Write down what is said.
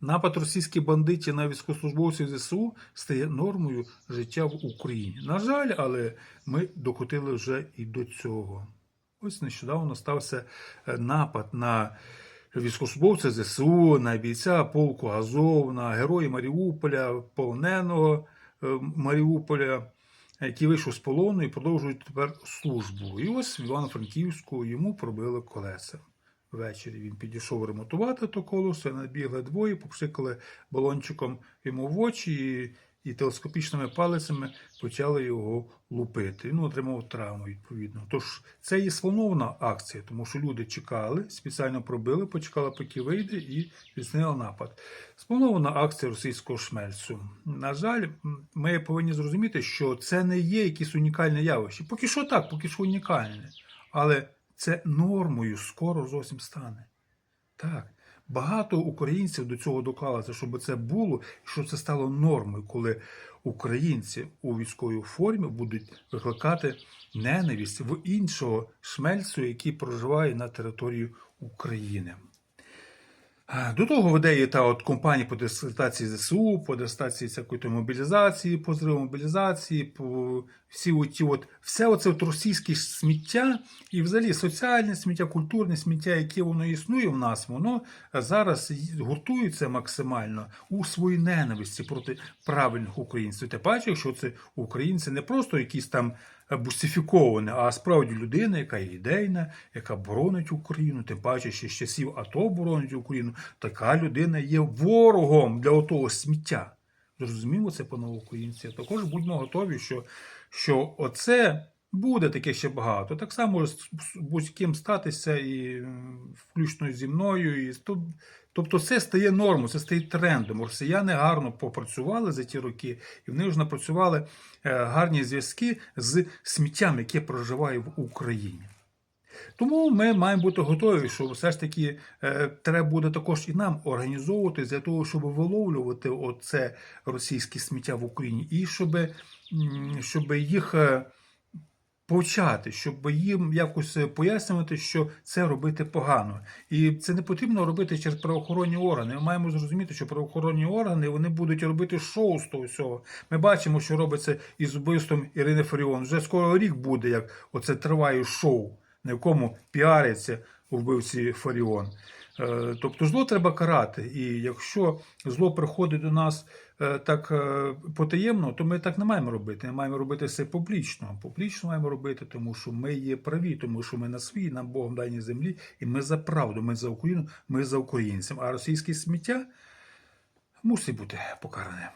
Напад російських бандитів на військовослужбовців ЗСУ стає нормою життя в Україні. На жаль, але ми докотили вже і до цього. Ось нещодавно стався е, напад на військовослужбовця ЗСУ, на бійця полку Азов, на героя Маріуполя, полоненого е, Маріуполя, який вийшов з полону і продовжує тепер службу. І ось в Івано-Франківську йому пробили колеса. Ввечері він підійшов ремонтувати то колесо, набігли двоє, попшикали балончиком йому в очі і, і телескопічними палицями почали його лупити. Він отримав травму відповідно. Тож це є спланована акція, тому що люди чекали, спеціально пробили, почекали, поки вийде, і здійснили напад. Спланована акція російського шмельцю. На жаль, ми повинні зрозуміти, що це не є якесь унікальне явище. Поки що так, поки що унікальне. Але це нормою скоро зовсім стане. Так. Багато українців до цього доклалося, щоб це було, щоб це стало нормою, коли українці у військовій формі будуть викликати ненависть в іншого шмельцю, який проживає на території України. До того веде та от компанія по дискредитації ЗСУ, по дискредитації всякої мобілізації, по мобілізації, по всі оті от, все оце от російське сміття і взагалі соціальне сміття, культурне сміття, яке воно існує в нас, воно зараз гуртується максимально у своїй ненависті проти правильних українців. Ти бачиш, що це українці не просто якісь там бусифіковані, а справді людина, яка є ідейна, яка боронить Україну, тим паче ще з часів АТО боронить Україну, така людина є ворогом для отого сміття. Зрозуміло це, панове українці. Також будьмо готові, що, що оце буде таке ще багато. Так само може з будь-ким статися, і включно зі мною. І, тобто це стає нормою, це стає трендом. Росіяни гарно попрацювали за ті роки, і вони вже напрацювали е, гарні зв'язки з сміттям, яке проживає в Україні. Тому ми маємо бути готові, що все ж таки е, треба буде також і нам організовувати для того, щоб виловлювати оце російське сміття в Україні, і щоб, щоб їх е, повчати, щоб їм якось пояснювати, що це робити погано. І це не потрібно робити через правоохоронні органи. Ми маємо зрозуміти, що правоохоронні органи вони будуть робити шоу з того всього. Ми бачимо, що робиться із вбивством Ірини Фаріон. Вже скоро рік буде, як оце триває шоу, на якому у вбивці Фаріон. Е, Тобто зло треба карати. І якщо зло приходить до нас е, так е, потаємно, то ми так не маємо робити. Ми маємо робити все публічно. Публічно маємо робити, тому що ми є праві, тому що ми на своїй, нам Богом даній землі, і ми за правду, ми за Україну, ми за українцям. А російське сміття мусить бути покаране.